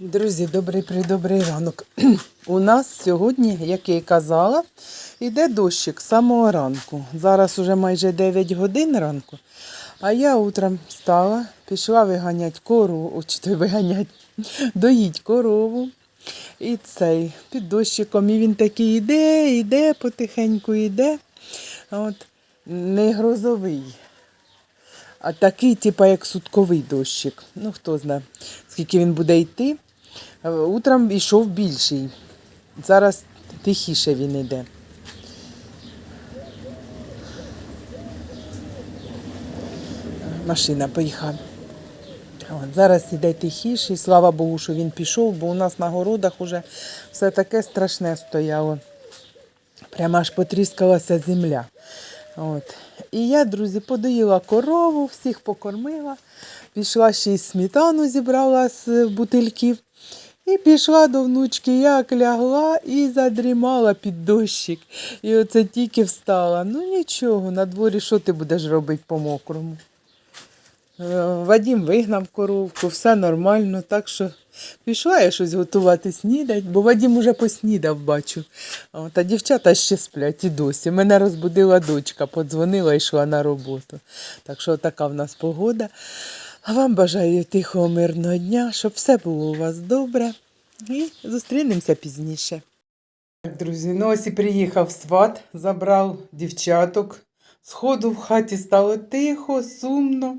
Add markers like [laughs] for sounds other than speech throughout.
Друзі, добрий придобрий ранок. [clears throat] У нас сьогодні, як я і казала, йде дощик з самого ранку. Зараз уже майже 9 годин ранку. А я утром встала, пішла виганять корову, чи виганять, [laughs] доїть корову. І цей під дощиком. І він такий іде, іде, потихеньку йде. От, не грозовий. А такий, типа, як сутковий дощик. Ну, хто знає, скільки він буде йти. Е, Утром йшов більший. Зараз тихіше він йде. Машина поїхала. Зараз іде тихіший, слава Богу, що він пішов, бо у нас на городах уже все таке страшне стояло. Прямо аж потріскалася земля. От. І я, друзі, подоїла корову, всіх покормила, пішла ще й сметану зібрала з бутильків. І пішла до внучки, як лягла і задрімала під дощик. І оце тільки встала. Ну нічого, на дворі що ти будеш робити по мокрому? Е, Вадім вигнав коровку, все нормально, так що пішла я щось готувати снідать, бо Вадім уже поснідав, бачу. А От, а дівчата ще сплять і досі. Мене розбудила дочка, подзвонила і йшла на роботу. Так що така в нас погода. А вам бажаю тихого, мирного дня, щоб все було у вас добре. І зустрінемося пізніше. Так, друзі, ну ось і приїхав сват, забрав дівчаток. Сходу в хаті стало тихо, сумно.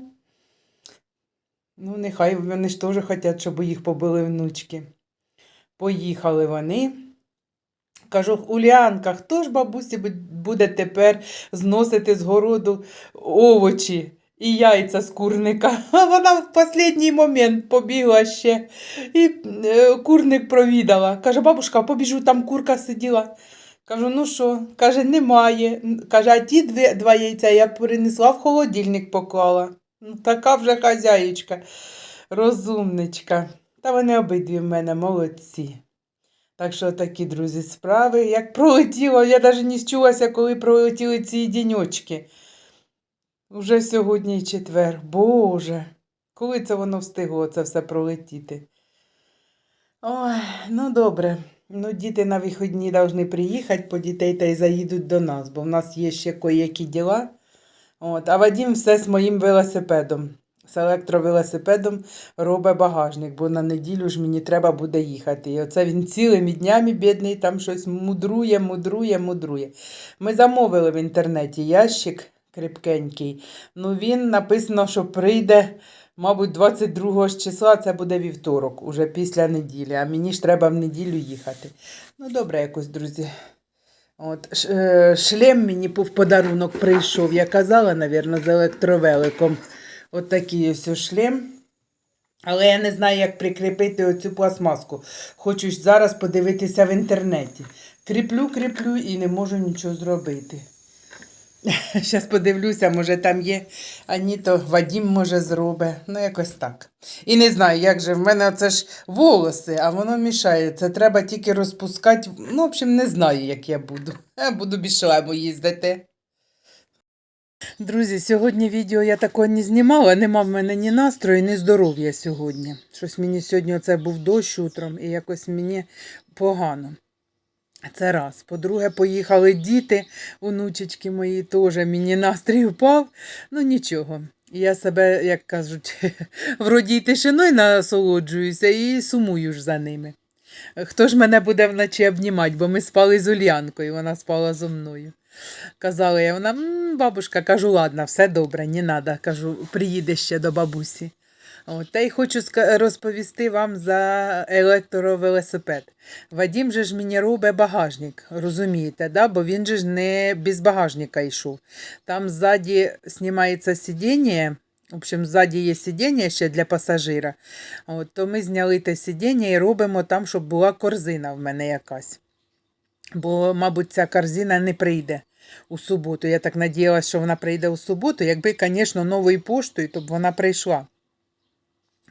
Ну, нехай вони ж теж хочуть, щоб їх побили внучки. Поїхали вони. Кажу, Улянка, хто ж бабусі буде тепер зносити з городу овочі і яйця з курника? [laughs] А вона в останній момент побігла ще і е, курник провідала. Каже, бабушка, побіжу, там курка сиділа. Кажу, ну що? Каже, немає. Каже, а ті дві, два яйця я перенесла в холодильник поклала. Ну, така вже хазяєчка, розумничка. Та вони обидві в мене молодці. Так що такі, друзі, справи. Як пролетіло, я навіть не счулася, коли пролетіли ці діньочки. Уже сьогодні четвер. Боже, коли це воно встигло це все пролетіти? Ой, ну добре. Ну, діти на вихідні повинні приїхати по дітей та й заїдуть до нас, бо в нас є ще кої-які діла. От, а Вадім все з моїм велосипедом. З електровелосипедом робить багажник, бо на неділю ж мені треба буде їхати. І оце він цілими днями, бідний, там щось мудрує, мудрує, мудрує. Ми замовили в інтернеті ящик крепкенький. Ну він написано, що прийде, мабуть, 22 числа, це буде вівторок, уже після неділі. А мені ж треба в неділю їхати. Ну, добре, якось, друзі. От, е, шлем мені в подарунок прийшов. Я казала, мабуть, з електровеликом. От такий ось шлем. Але я не знаю, як прикріпити оцю пластмаску. Хочу зараз подивитися в інтернеті. Кріплю, кріплю і не можу нічого зробити. [laughs] Зараз подивлюся, може там є, а ні, то Вадім може зробить. Ну, якось так. І не знаю, як же в мене оце ж волоси, а воно мішає. Це треба тільки розпускати. Ну, в общем, не знаю, як я буду. [laughs] Я буду без шлему їздити. Друзі, сьогодні відео я такого не знімала, нема в мене ні настрою, ні здоров'я сьогодні. Щось мені сьогодні оце був дощ утром і якось мені погано. Це раз. По-друге, поїхали діти, онучечки мої теж, мені настрій впав. Ну нічого. Я себе, як кажуть, [laughs] вроді тишиною насолоджуюся і сумую ж за ними. Хто ж мене буде вночі обнімати, бо ми спали з Ульянкою, вона спала зо мною. Казала я, вона, «М, бабушка, кажу, ладно, все добре, не треба. Кажу, приїде ще до бабусі. От, та й хочу розповісти вам за електровелосипед. Вадім же ж мені робить багажник, розумієте, да? бо він же ж не без багажника йшов. Там ззаді знімається сидіння, в общем, ззаді є сидіння ще для пасажира. От, то ми зняли те сидіння і робимо там, щоб була корзина в мене якась. Бо, мабуть, ця корзина не прийде у суботу. Я так надіялася, що вона прийде у суботу. Якби, звісно, новою поштою, то б вона прийшла.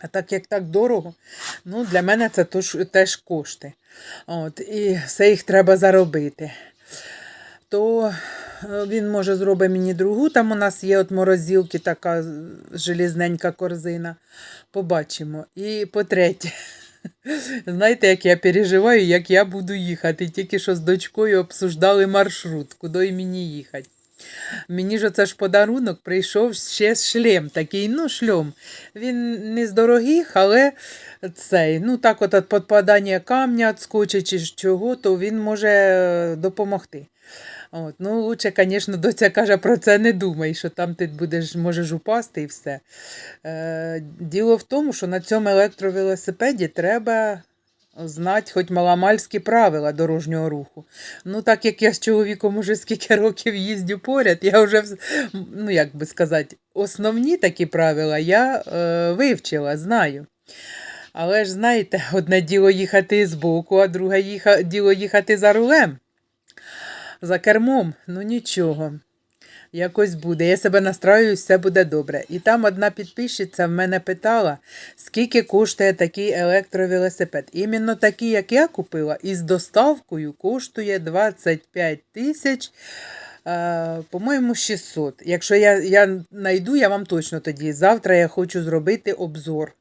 А так як так дорого, ну для мене це теж кошти. От, і все їх треба заробити. То е, він може зробить мені другу. Там у нас є от морозилки, така желізненька корзина. Побачимо. І по-третє, [laughs] Знаєте, як я переживаю, як я буду їхати. Тільки що з дочкою обсуждали маршрут, куди мені їхати. Мені ж оце ж подарунок прийшов ще шлем такий, ну, шльом. Він не з дорогих, але цей, ну так от від підпадання камня, скотча чи чого, то він може е, допомогти. От, ну, лучше, звісно, доця каже, про це не думай, що там ти будеш, можеш упасти і все. Е, діло в тому, що на цьому електровелосипеді треба знати хоч маломальські правила дорожнього руху. Ну, так як я з чоловіком уже скільки років їздю поряд, я вже, ну як би сказати, основні такі правила я е, вивчила, знаю. Але ж знаєте, одне діло їхати збоку, а друге діло їхати за рулем, за кермом. Ну нічого. Якось буде. Я себе настраюю, все буде добре. І там одна підписчиця в мене питала, скільки коштує такий електровелосипед. Іменно такий, як я купила, із доставкою коштує 25 тисяч, е, по-моєму, 600. Якщо я, я знайду, я вам точно тоді. Завтра я хочу зробити обзор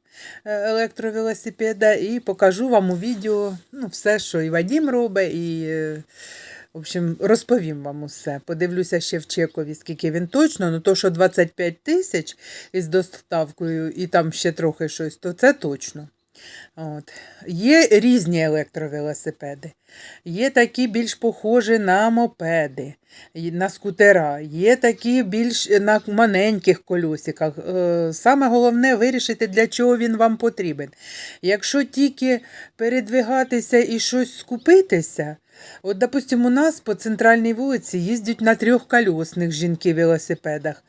е, електровелосипеда і покажу вам у відео ну, все, що і Вадім робить, і. Е, в общем, розповім вам усе. Подивлюся ще в чекові, скільки він точно. Ну то, що 25 тисяч із доставкою і там ще трохи щось, то це точно. От. Є різні електровелосипеди. Є такі більш похожі на мопеди, на скутера, є такі більш на маленьких колесиках. Е, Саме головне вирішити, для чого він вам потрібен. Якщо тільки передвигатися і щось скупитися, От, допустим, у нас по центральній вулиці їздять на трьохколісних жінки велосипедах.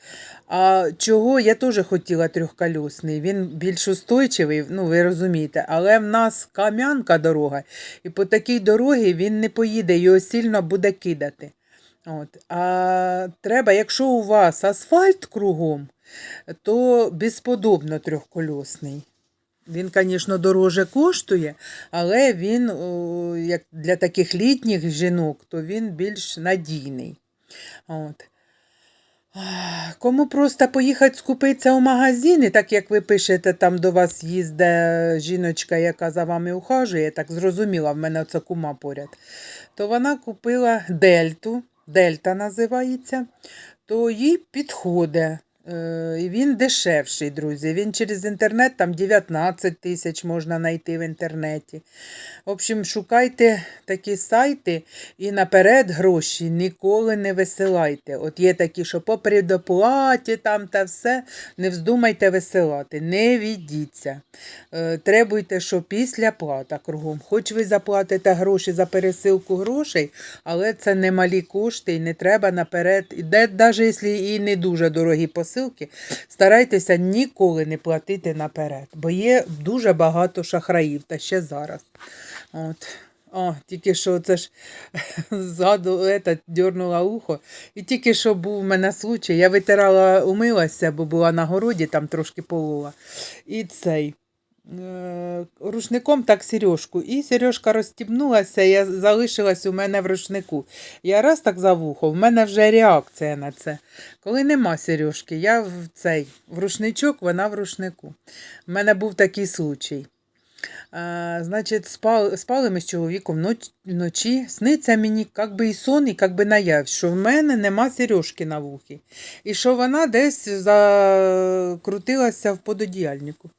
А чого я теж хотіла трьохколісний. Він більш устойчивий, ну ви розумієте, але в нас кам'янка дорога, і по такій дорогі він не поїде, його сильно буде кидати. От. А треба, якщо у вас асфальт кругом, то безподобно трьохколісний. Він, звісно, дороже коштує, але він як для таких літніх жінок, то він більш надійний. От. Кому просто поїхати скупитися у магазини, так як ви пишете, там до вас їздить жіночка, яка за вами ухажує, так зрозуміла, в мене оце кума поряд, то вона купила дельту, дельта називається, то їй підходить. Е, І він дешевший, друзі. Він через інтернет там 19 тисяч можна знайти в інтернеті. В общем, шукайте такі сайти і наперед гроші ніколи не висилайте. От є такі, що по предоплаті там та все, не вздумайте висилати, не віддіться. Е, Требуйте, що після плата кругом. Хоч ви заплатите гроші за пересилку грошей, але це не малі кошти і не треба наперед. Навіть якщо і не дуже дорогі посилки, старайтеся ніколи не платити наперед, бо є дуже багато шахраїв, та ще зараз. От. О, тільки що це ж [laughs] згаду, ета, дьорнула ухо. І тільки що був у мене случай, я витирала, умилася, бо була на городі, там трошки полола. І цей рушником так сережку. І сережка розстібнулася, я залишилась у мене в рушнику. Я раз так за вухо, в мене вже реакція на це. Коли нема сережки, я в цей в рушничок, вона в рушнику. У мене був такий случай. А, значить, спали, спали ми з чоловіком ноч- вночі. Сниться мені як би і сон, і як наяв, що в мене нема сережки на вухі. І що вона десь закрутилася в пододіяльнику.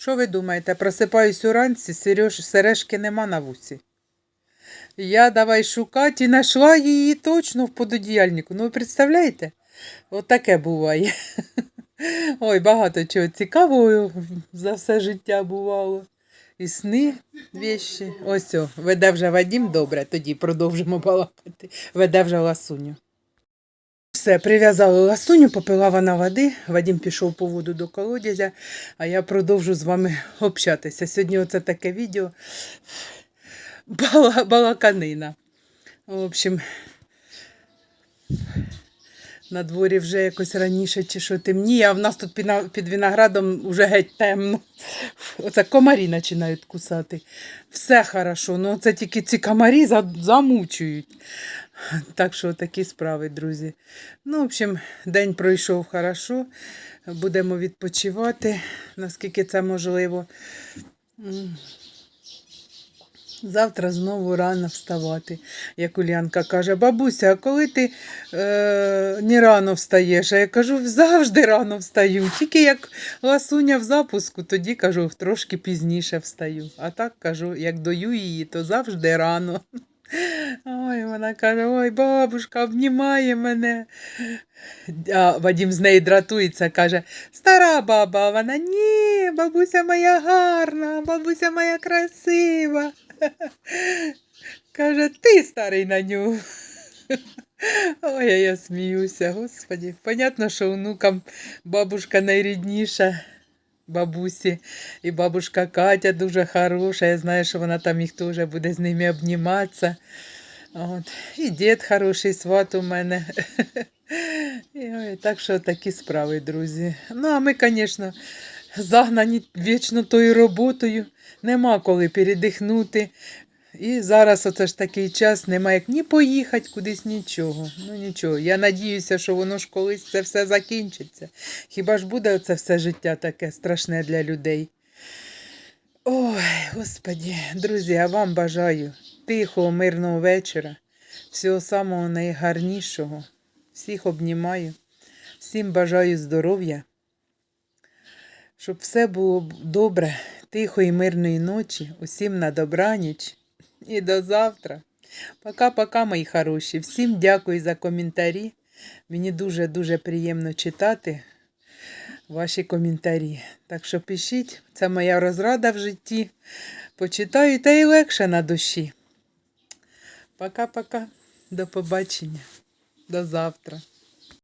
Що ви думаєте, просипаюсь уранці, сереж, сережки нема на вусі. Я давай шукати і знайшла її точно в пододіяльнику. Ну, ви представляєте? От таке буває. [laughs] Ой, багато чого цікавого за все життя бувало. І сни вещі. Ось о, веде вже Вадім добре, тоді продовжимо балакати. Веде вже ласуню. Все, прив'язали ласуню, попила вона води. Вадім пішов по воду до колодязя, а я продовжу з вами общатися. Сьогодні оце таке відео. Бала, балаканина. В общем, на дворі вже якось раніше чи що темніє, а в нас тут під, виноградом вже геть темно. Оце комарі починають кусати. Все хорошо, ну це тільки ці комарі замучують. Так що такі справи, друзі. Ну, в общем, день пройшов хорошо. Будемо відпочивати, наскільки це можливо. Завтра знову рано вставати. Як Улянка каже, бабуся, а коли ти е, не рано встаєш? А я кажу, завжди рано встаю. Тільки як ласуня в запуску, тоді кажу, трошки пізніше встаю. А так кажу, як дою її, то завжди рано. Ой, вона каже, ой, бабушка, обнімає мене. А Вадім з неї дратується, каже, стара баба, вона ні, бабуся моя гарна, бабуся моя красива. [laughs] Каже, ти старий на нього. [laughs] Ой, я сміюся, господі. Понятно, що онукам бабушка найрідніша бабусі. І бабушка Катя дуже хороша. Я знаю, що вона там їх теж буде з ними обніматися. От. І дід хороший сват у мене. [laughs] І, ой, так що такі справи, друзі. Ну, а ми, звісно, загнані вічно тою роботою. Нема коли передихнути. І зараз оце ж такий час, нема як ні поїхати кудись, нічого. Ну нічого. Я надіюся, що воно ж колись це все закінчиться. Хіба ж буде це все життя таке страшне для людей? Ой, господі, друзі, я вам бажаю тихого, мирного вечора, всього самого найгарнішого. Всіх обнімаю, всім бажаю здоров'я, щоб все було добре, тихої, мирної ночі, усім на добраніч і до завтра. Пока-пока, мої хороші. Всім дякую за коментарі. Мені дуже-дуже приємно читати ваші коментарі. Так що пишіть, це моя розрада в житті. Почитаю та й легше на душі. Пока-пока. До побачення. До завтра.